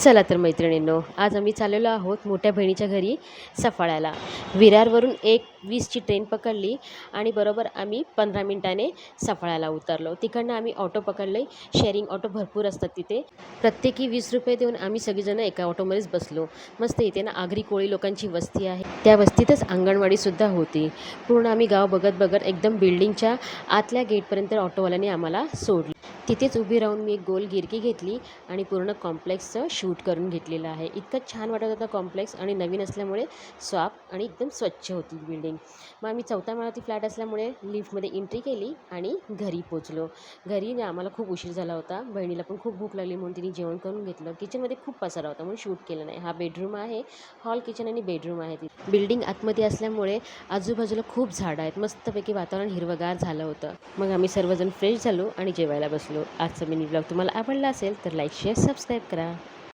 चला तर मैत्रिणींनो आज आम्ही चाललेलो आहोत मोठ्या बहिणीच्या घरी सफाळ्याला. विरारवरून एक वीसची ट्रेन पकडली आणि बरोबर आम्ही पंधरा मिनिटाने सफाळ्याला उतरलो. तिकडनं आम्ही ऑटो पकडले. शेअरिंग ऑटो भरपूर असतात तिथे. प्रत्येकी वीस रुपये देऊन आम्ही सगळीजणं एका ऑटोमध्येच बसलो. मस्त इथे ना आगरी कोळी लोकांची वस्ती आहे. त्या वस्तीतच अंगणवाडीसुद्धा होती. पूर्ण आम्ही गाव बघत बघत एकदम बिल्डिंगच्या आतल्या गेटपर्यंत ऑटोवाल्याने आम्हाला सोडलं. तिथेच उभी राहून मी एक गोल गिरकी घेतली आणि पूर्ण कॉम्प्लेक्सचं शूट करून घेतलेलं आहे. इतकं छान वाटत होतं कॉम्प्लेक्स आणि नवीन असल्यामुळे स्वाप आणि एकदम स्वच्छ होती बिल्डिंग मग आम्ही चौथ्या माळाती फ्लॅट असल्यामुळे लिफ्टमध्ये एंट्री केली आणि घरी पोचलो. घरी ना आम्हाला खूप उशीर झाला होता. बहिणीला पण खूप भूक लागली म्हणून तिने जेवण करून घेतलं. किचनमध्ये खूप पसारा होता म्हणून शूट केलं नाही. हा बेडरूम आहे. हॉल किचन आणि बेडरूम आहे तिथे. बिल्डिंग आतमध्ये असल्यामुळे आजूबाजूला खूप झाडं आहेत. मस्तपैकी वातावरण हिरवगार झालं होतं. मग आम्ही सर्वजण फ्रेश झालो आणि जेवायला बसलो. आजचा मिनी ब्लॉग तुम्हाला आवडला असेल तर लाईक शेअर सबस्क्राईब करा.